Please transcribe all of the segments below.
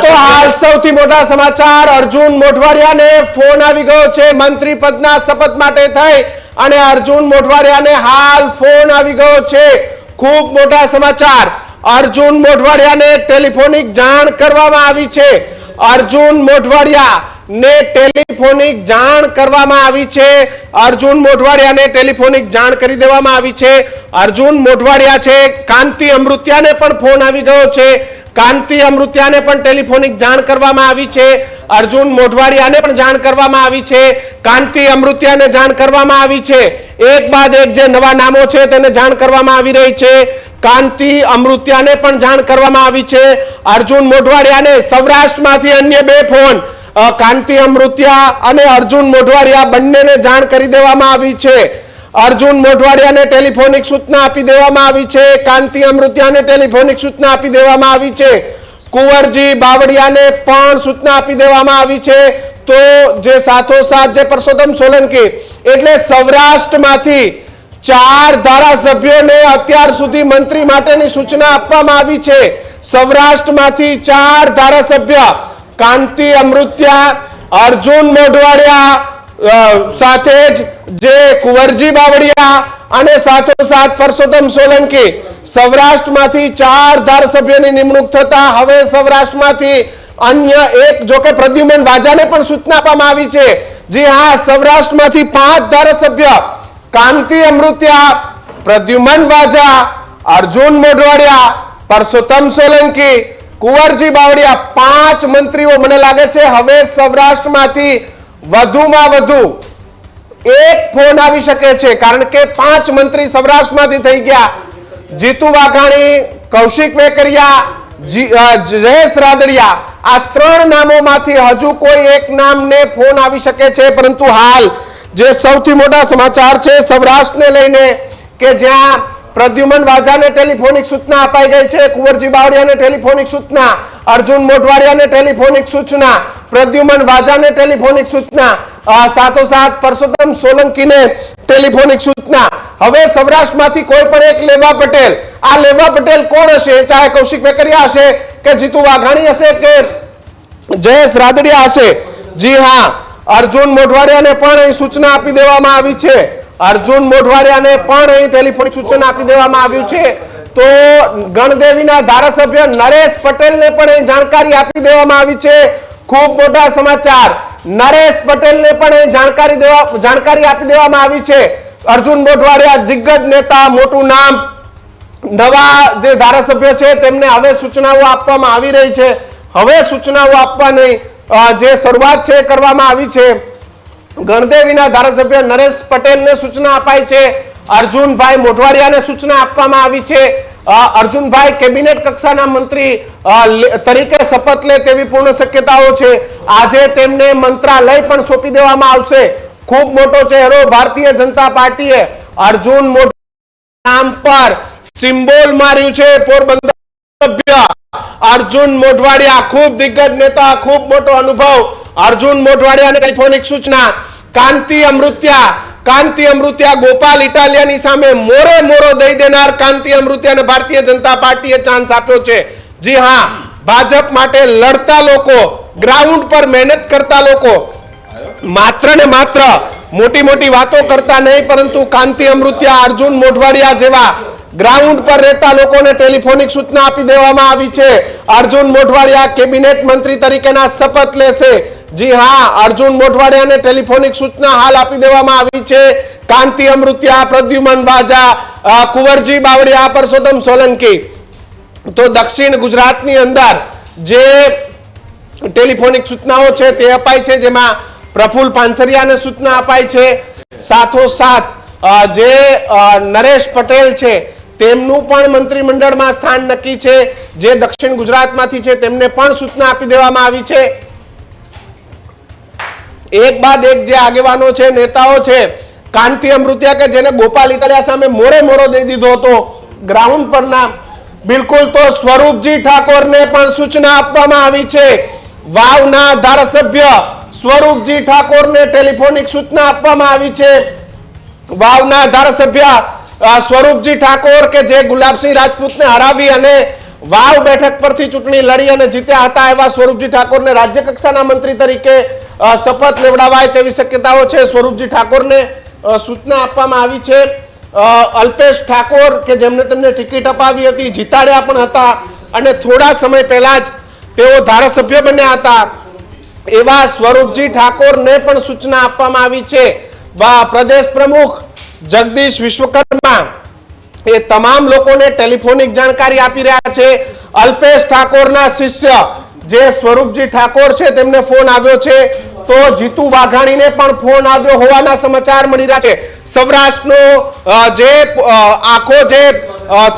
તો હાલ સૌથી મોટા સમાચાર. અર્જુન મોઢવાડિયાને ફોન આવી ગયો છે. મંત્રી પદના શપથ માટે થઈ અને અર્જુન મોઢવાડિયાને હાલ ફોન આવી ગયો છે. ખૂબ મોટા સમાચાર. અર્જુન મોઢવાડિયાને ટેલિફોનિક જાણ કરવામાં આવી છે. અર્જુન મોઢવાડિયા ને ટેલિફોનિક જાણ કરવામાં આવી છે. અર્જુન મોઢવાડિયાને ટેલિફોનિક જાણ કરી દેવામાં આવી છે. અર્જુન મોઢવાડિયા છે. કાંતિ અમૃત્યાને પણ ફોન આવી ગયો છે. કાંતિ અમૃત્યાને પણ ટેલિફોનિક જાણ કરવામાં આવી છે. અર્જુન મોઢવાડિયાને પણ જાણ કરવામાં આવી છે. કાંતિ અમૃત્યાને જાણ કરવામાં આવી છે. એક બાદ એક જે નવા નામો છે તેને જાણ કરવામાં આવી રહી છે. કાંતિ અમૃત્યાને પણ જાણ કરવામાં આવી છે. અર્જુન મોઢવાડિયાને સૌરાષ્ટ્રમાંથી અન્ય બે ફોન. કાંતિ અમૃત્યા અને અર્જુન મોઢવાડિયા બંનેને જાણ કરી દેવામાં આવી છે. અર્જુન મોઢવાડિયાને ટેલિફોનિક સૂચના આપી દેવામાં આવી છે. કાંતિ અમૃત્યાને ટેલિફોનિક સૂચના આપી દેવામાં આવી છે. કુંવરજી બાવળિયાને પણ સૂચના આપી દેવામાં આવી છે. તો જે સાથોસાથ જે પરસોત્તમ સોલંકી એટલે સૌરાષ્ટ્રમાંથી ચાર ધારાસભ્યોને અત્યાર સુધી મંત્રી માટેની સૂચના આપવામાં આવી છે. સૌરાષ્ટ્રમાંથી ચાર ધારાસભ્ય કાંતિ અમૃત્યા, અર્જુન મોઢવાડિયા સાથે જ જે કુંવરજી બાવળિયા અને સાથોસાથ પરસોત્તમ સોલંકી સૌરાષ્ટ્રમાંથી ચાર ધારાસભ્યોની નિમણૂક થતા હવે સૌરાષ્ટ્રમાંથી અન્ય એક, જોકે પ્રદ્યુમન વાજાને પણ સૂચના આપવામાં આવી છે. જી હા, સૌરાષ્ટ્રમાંથી પાંચ ધારાસભ્ય કાંતિ અમૃત્યા, પ્રદ્યુમન વાજા, અર્જુન મોઢવાડિયા, પરસોત્તમ સોલંકી, કુંવરજી બાવળિયા પાંચ મંત્રીઓ મને લાગે છે હવે સૌરાષ્ટ્રમાંથી વધુમાં વધુ એક ફોન આવી શકે છે, કારણ કે પાંચ મંત્રી સૌરાષ્ટ્રમાંથી થઈ ગયા. જીતુ વાઘાણી, કૌશિક વેકરિયા જયેશ રાદડિયા, આ ત્રણ નામોમાંથી હજુ કોઈ એક નામને ફોન આવી શકે છે. પરંતુ હાલ જે સૌથી મોટા સમાચાર છે, સૌરાષ્ટ્રને લઈને કે જ્યાં પ્રદ્યુમન વાજાને ટેલિફોનિક સૂચના અપાઈ ગઈ છે, કુંવરજી બાવળિયાને ટેલિફોનિક સૂચના, અર્જુન મોઢવાડિયાને ટેલિફોનિક સૂચના પ્રદ્યુમન વાજાને ટેલિફોનિક સૂચના સાથોસાથ પરસોત્તમ સોલંકીને ટેલિફોનિક સૂચના. હવે સૌરાષ્ટ્રમાંથી કોઈ પણ એક લેવા પટેલ. આ લેવા પટેલ કોણ હશે? ચાહે કૌશિક વેકરિયા હશે કે જીતુ વાઘાણી હશે કે જયેશ રાદડિયા હશે? જી હા, અર્જુન મોઢવાડિયાને પણ અહીં સૂચના આપી દેવામાં આવી છે. અર્જુન મોઢવાડિયાને પણ અહીં ટેલિફોનિક સૂચના આપી દેવામાં આવ્યું છે. તો ગણદેવીના ધારાસભ્ય નરેશ પટેલને પણ અહીં જાણકારી આપી દેવામાં આવી છે. ખૂબ મોટા સમાચાર. નરેશ પટેલને પણ એ જાણકારી દેવા, જાણકારી આપી દેવામાં આવી છે. અર્જુન મોઢવાડિયા, દિગ્ગજ નેતા, મોટું નામ. નવા જે ધારાસભ્ય છે, તેમને હવે સૂચનાઓ આપવામાં આવી રહી છે. હવે સૂચનાઓ આપવાની જે શરૂઆત છે કરવામાં આવી છે. ગણદેવીના ધારાસભ્ય નરેશ પટેલને સૂચના અપાઈ છે. અર્જુનભાઈ મોઢવાડિયાને સૂચના આપવામાં આવી છે. અર્જુનભાઈ કેબિનેટ કક્ષાના મંત્રી તરીકે શપથ લે તેવી પૂર્ણ શક્યતાઓ છે. આજે તેમને મંત્રાલય પણ સોંપી દેવામાં આવશે. ખૂબ મોટો ચહેરો ભારતીય જનતા પાર્ટીએ અર્જુન મોઢ નામ પર સિમ્બોલ માર્યું છે. પોરબંદર સભ્ય અર્જુન મોઢવાડિયા, ખૂબ દિગ્ગજ નેતા, ખૂબ મોટો અનુભવ. અર્જુન મોઢવાડિયા ટેલિફોનિક સૂચના, કાંતિ અમૃત્યા કાંતિ અમૃત્યા ગોપાલ ઇટાલિયાની સામે મોરે મોરો દઈ દેનાર કાંતિ અમૃત્યાને ભારતીય જનતા પાર્ટીએ ચાન્સ આપ્યો છે. જી હા, ભાજપ માટે લડતા લોકો ગ્રાઉન્ડ પર મહેનત કરતા લોકો, માત્ર ને માત્ર મોટી મોટી વાતો કરતા નહીં, પરંતુ કાંતિ અમૃત્યા, અર્જુન મોઢવાડિયા જેવા ગ્રાઉન્ડ પર રહેતા લોકોને ટેલિફોનિક સૂચના આપી દેવામાં આવી છે. અર્જુન મોઢવાડિયા કેબિનેટ મંત્રી તરીકેના શપથ લેશે. જી હા, અર્જુન મોઢવાડિયાને ટેલિફોનિક સૂચના હાલ આપી દેવામાં આવી છે. કાંતિ અમૃત્યા, પ્રદ્યુમન બાજા કુંવરજી બાવળિયા પરસોત્તમ સોલંકી. તો દક્ષિણ ગુજરાતની અંદર જે ટેલિફોનિક સૂચનાઓ છે તે અપાય છે, જેમાં પ્રફુલ પાનસરિયાને સૂચના અપાય છે. સાથોસાથ જે નરેશ પટેલ છે, તેમનું પણ મંત્રીમંડળમાં સ્થાન નક્કી છે. જે દક્ષિણ ગુજરાતમાંથી છે, તેમને પણ સૂચના આપી દેવામાં આવી છે. એક બાદ એક જે આગેવાનો છે, નેતાઓ છે, કાંતિ અમૃત્યા કે જેને ગોપાલ ઇટાલિયા સામે મોરે મોરો દઈ દીધો હતો, ગ્રાઉન્ડ પરના બિલકુલ તો સ્વરૂપજી ઠાકોરને પણ સૂચના આપવામાં આવી છે. વાવના ધારાસભ્ય સ્વરૂપજી ઠાકોરને ટેલિફોનિક સૂચના આપવામાં આવી છે. વાવના ધારાસભ્ય સ્વરૂપજી ઠાકોર કે જે ગુલાબસિંહ રાજપૂતને હરાવી અને વાવ બેઠક પરથી ચૂંટણી લડી અને જીત્યા હતા એવા સ્વરૂપજી ઠાકોરને રાજ્ય કક્ષાના મંત્રી તરીકે શપથ લેવડાવાય તેવી શક્યતાઓ છે. સ્વરૂપજી ઠાકોરને સૂચના આપવામાં આવી છે. અલ્પેશ ઠાકોર કે જેમને તેમને ટિકિટ અપાવી હતી, જીતાડ્યા પણ હતા અને થોડા સમય પહેલા જ તેઓ ધારાસભ્ય બન્યા હતા. એવા સ્વરૂપજી ઠાકોરને પણ સૂચના આપવામાં આવી છે. પ્રદેશ પ્રમુખ જગદીશ વિશ્વકર્મા એ તમામ લોકોને ટેલિફોનિક જાણકારી આપી રહ્યા છે. અલ્પેશ ઠાકોરના શિષ્ય જે સ્વરૂપજી ઠાકોર છે તેમને ફોન આવ્યો છે, તો જીતુ વાઘાણીને પણ ફોન આવ્યો હોવાના સમાચાર મળી રહ્યા છે. સૌરાષ્ટ્રનો જે આખો જે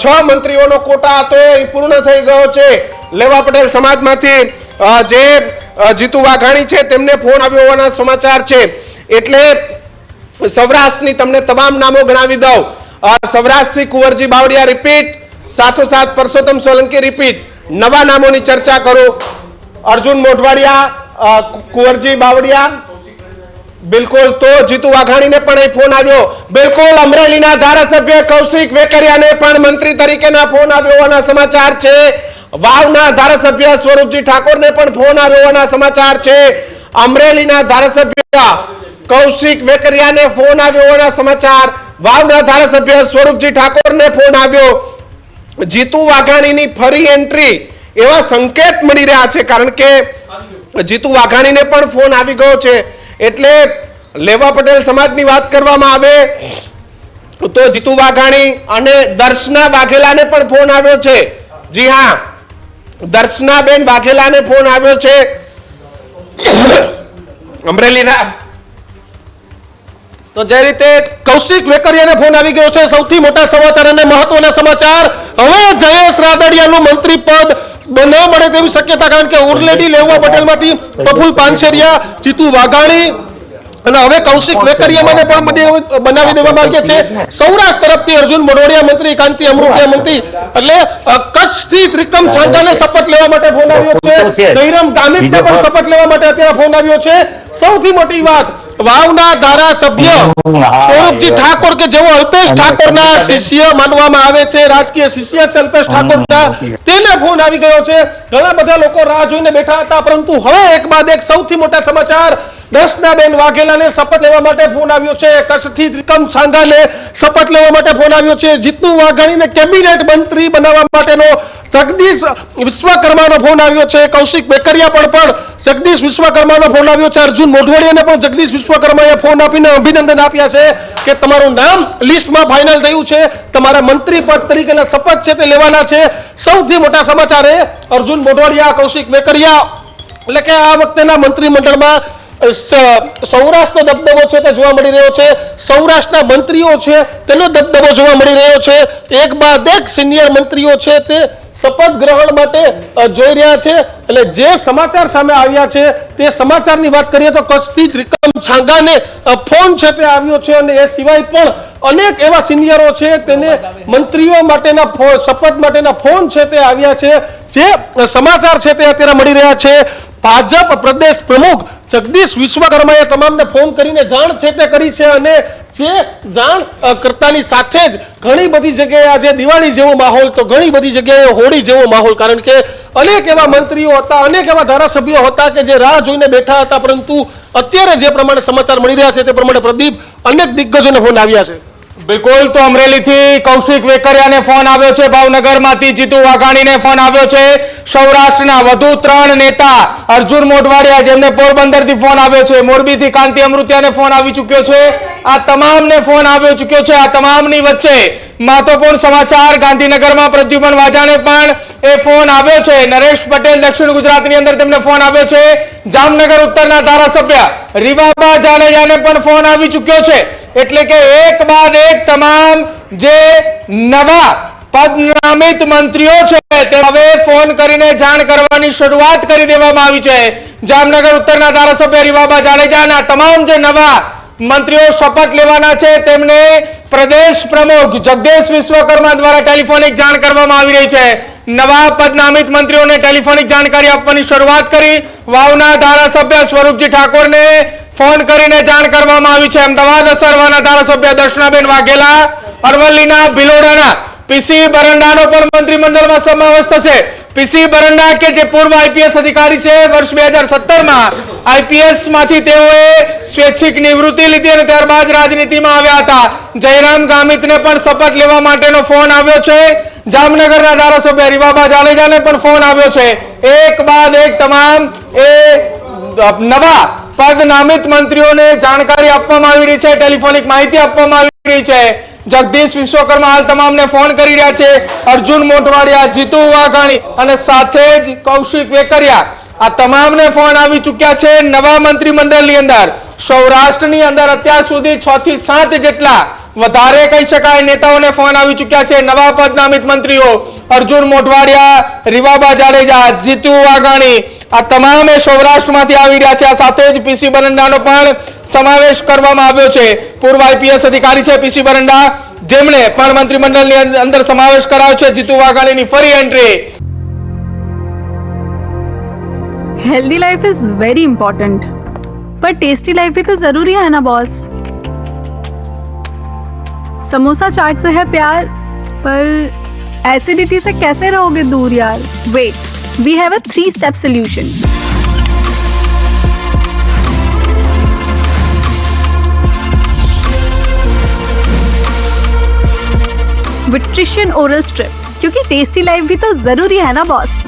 છ મંત્રીઓનો કોટા હતો એ પૂર્ણ થઈ ગયો છે. લેવા પટેલ સમાજમાંથી જે જીતુ વાઘાણી છે તેમને ફોન આવ્યો હોવાના સમાચાર છે. એટલે સૌરાષ્ટ્રની તમને તમામ નામો ગણાવી દઉં. સૌરાષ્ટ્રથી કુંવરજી બાવળિયા રિપીટ સાથોસાથ પરસોત્તમ સોલંકી રિપીટ નવા નામોની ચર્ચા કરું. અર્જુન મોઢવાડિયા કુંવરજી બાવળિયા. બિલકુલ, તો જીતુ વાઘાણીને પણ અહીં ફોન આવ્યો. બિલકુલ, અમરેલીના ધારાસભ્ય કૌશિક વેકરિયાને પણ મંત્રી તરીકેના ફોન આવ્યો હોવાના સમાચાર છે. વાવના ધારાસભ્ય સ્વરૂપજી ઠાકોરને પણ ફોન આવ્યો હોવાના સમાચાર છે. અમરેલીના ધારાસભ્ય કૌશિક વેકરિયાને ફોન આવ્યો હોવાના સમાચાર. વાવના ધારાસભ્ય સ્વરૂપજી ઠાકોરને ફોન આવ્યો. જીતુ વાઘાણીની ફરી એન્ટ્રી. એવા સંકેત મળી રહ્યા છે, કારણ કે જીતુ વાઘાણીને પણ ફોન આવી ગયો છે. એટલે લેવા પટેલ સમાજની વાત કરવામાં આવે તો જીતુ વાઘાણી અને દર્શના વાઘેલાને પણ ફોન આવ્યો છે. જી હા, દર્શનાબેન વાઘેલાને ફોન આવ્યો છે. અમરેલીના. તો જે રીતે કૌશિક વેકરિયાને ફોન આવી ગયો છે, સૌથી મોટા સમાચાર અને મહત્વના સમાચાર. હવે જયેશ રાદડિયાનું મંત્રી પદ ન મળે તેવી શક્યતા કારણ કે ઉરલેડી લેવા પટેલમાંથી પ્રફુલ પાનસેરિયા જીતુ વાઘાણી અને હવે કૌશિક વેકરિયામાને પણ બનાવી દેવામાં આવ્યા છે. સૌરાષ્ટ્ર તરફથી અર્જુન મોઢવાડિયા મંત્રી કાંતિ અમૃતિયા મંત્રી એટલે અ, કચ્છથી ત્રિકમ છાંગાને શપથ લેવા માટે ફોન આવ્યો છે. જયરામ ગામિતને પણ શપથ લેવા માટે અત્યારે ફોન આવ્યો છે. સૌથી મોટી વાત વાવના ધારાસભ્ય સ્વરૂપજી ઠાકોર કે જેઓ અલ્પેશ ઠાકોરના શિષ્ય માનવામાં આવે છે રાજકીય શિષ્ય છે અલ્પેશ ઠાકોરના તેને ફોન આવી ગયો છે. ઘણા બધા લોકો રાહ જોઈને બેઠા હતા પરંતુ હવે એક બાદ એક સૌથી મોટા સમાચાર દર્શનાબેન વાઘેલાને શપથ લેવા માટે ફોન આવ્યો છે. કચ્છથી ત્રિકમ સાંઘાને શપથ લેવા માટે ફોન આવ્યો છે. જીતુ વાઘાણીને કેબિનેટ મંત્રી બનાવવા માટેનો જગદીશ વિશ્વકર્માનો ફોન આવ્યો છે. કૌશિક વેકરિયા પણ પણ જગદીશ વિશ્વકર્માનો ફોન આવ્યો છે. અર્જુન મોઢવાડિયાને પણ જગદીશ વિશ્વકર્માએ ફોન આપીને અભિનંદન આપ્યા છે કે તમારું નામ લિસ્ટમાં ફાઇનલ થયું છે. તમારા મંત્રી પદ તરીકેના શપથ છે તે લેવાના છે. સૌથી મોટા સમાચાર એ અર્જુન મોઢવાડિયા, કૌશિક વેકરિયા એટલે કે આ વખતેના મંત્રીમંડળમાં સૌરાષ્ટ્રનો દબદબો છે તે જોવા મળી રહ્યો છે. સૌરાષ્ટ્રના મંત્રીઓ છે તેનો દબદબો જોવા મળી રહ્યો છે. એક બાદ એક સિનિયર મંત્રીઓ છે તે શપથ ગ્રહણ માટે જોઈ રહ્યા છે. એટલે જે સમાચાર સામે આવ્યા છે તે સમાચારની વાત કરીએ તો કચ્છથી ત્રિકમ છાંગાને ફોન છે તે આવ્યો છે અને એ સિવાય પણ અનેક એવા સિનિયરો છે તેને મંત્રીઓ માટેના શપથ માટેના ફોન છે તે આવ્યા છે. જે સમાચાર છે તે અત્યારે મળી રહ્યા છે. ભાજપ પ્રદેશ પ્રમુખ જગદીશ વિશ્વકર્માએ તમામને ફોન કરીને જાણ છે તે કરી છે અને જે જાણ કરતાની સાથે જ ઘણી બધી જગ્યાએ આજે દિવાળી જેવો માહોલ, તો ઘણી બધી જગ્યાએ હોળી જેવો માહોલ. કારણ કે અનેક એવા મંત્રીઓ હતા, અનેક એવા ધારાસભ્યો હતા કે જે રાહ જોઈને બેઠા હતા, પરંતુ અત્યારે જે પ્રમાણે સમાચાર મળી રહ્યા છે તે પ્રમાણે પ્રદીપ અનેક દિગ્ગજોને ફોન આવ્યા છે. બિલકુલ, તો અમરેલીથી કૌશિક વેકરિયાને ફોન આવ્યો છે, ભાવનગરમાંથી જીતુ વાઘાણીને ફોન આવ્યો છે. સૌરાષ્ટ્રના વધુ ત્રણ નેતા, અર્જુન મોઢવાડિયા, જેમને પોરબંદરથી ફોન આવ્યો છે. મોરબીથી કાંતિ અમૃતિયાને ફોન આવી ચૂક્યો છે. આ તમામને ફોન આવ્યો ચૂક્યો છે. આ તમામની વચ્ચે મહત્વપૂર્ણ સમાચાર, ગાંધીનગરમાં પ્રદ્યુમન વાજાને પણ એ ફોન આવ્યો છે. નરેશ પટેલ દક્ષિણ ગુજરાતની અંદર તેમને ફોન આવ્યો છે. જામનગર ઉત્તરના ધારાસભ્ય, રીવાબા જાડેજાને પણ ફોન આવી ચૂક્યો છે. એટલે કે એક બાદ એક તમામ જે નવા પદનામિત મંત્રીઓ છે, તે હવે ફોન કરીને જાણ કરવાની શરૂઆત કરી દેવામાં આવી છે. જામનગર ઉત્તરના ધારાસભ્ય રીવાબા જાડેજાના તમામ જે નવા મંત્રીઓ શપથ લેવાના છે, તેમને પ્રદેશ પ્રમુખ જગદીશ વિશ્વકર્મા દ્વારા ટેલિફોનિક જાણ કરવામાં આવી રહી છે. નવા પદનામિત મંત્રીઓને ટેલિફોનિક જાણકારી આપવાની શરૂઆત કરી. વાવના ધારાસભ્ય સ્વરૂપજી ઠાકોરને ફોન કરીને જાણ કરવામાં આવી છે. અમદાવાદ અસરવાના ધારાસભ્ય દર્શનાબેન વાઘેલા, અરવલ્લીના ભિલોડાના પીસી બરંડાનો પણ મંત્રીમંડળમાં સમાવેશ થશે. પીસી બરંડા કે જે પૂર્વ આઈપીએસ અધિકારી છે, વર્ષ બે હજાર સત્તરમાં આઈપીએસમાંથી તેઓએ સ્વૈચ્છિક નિવૃત્તિ લીધી અને ત્યારબાદ રાજનીતિમાં આવ્યા હતા. જયરામ ગામિતને પણ શપથ લેવા માટેનો ફોન આવ્યો છે. જામનગરના ધારાસભ્ય રીવાબા જાડેજાને પણ ફોન આવ્યો છે. એક બાદ એક તમામ એ નવા પદ નામિત મંત્રીઓને જાણકારી આપવામાં આવી રહી છે, ટેલિફોનિક માહિતી આપવામાં આવી રહી છે. જગદીશ વિશ્વકર્મા હાલ તમામને ફોન કરી રહ્યા છે. અર્જુન મોટવાડિયા, જીતુ વાઘાણી અને સાથે જ કૌશિક વેકરિયા. આ તમામને ફોન આવી ચૂક્યા છે નવા મંત્રીમંડળની અંદર. સૌરાષ્ટ્રની અંદર અત્યાર સુધી છ થી સાત જેટલા વધારે કહી શકાય નેતાઓને ફોન આવી ચૂક્યા છે નવા પદ નામિત મંત્રીઓ. અર્જુન મોઢવાડિયા રીવાબા જાડેજા, જીતુ વાઘાણી આ તમામે સૌરાષ્ટ્રમાંથી આવી રહ્યા છે આ સાથે જ પીસી બરંડાનો પણ સમાવેશ કરવામાં આવ્યો છે પૂર્વ આઈપીએસ અધિકારી છે પીસી બરંડા જેમણે પણ મંત્રીમંડળની અંદ- અંદર સમાવેશ કરાયો છે જીતુ વાઘાણીની ફરી entry healthy life is very important पर टेस्टी लाइफ भी तो जरूरी है ना बॉस समोसा चाट से है प्यार पर एसिडिटी से कैसे रहोगे दूर यार wait we have a three step solution. विट्रिशियन ओरल स्ट्रिप क्योंकि टेस्टी लाइफ भी तो ज़रूरी है ना बॉस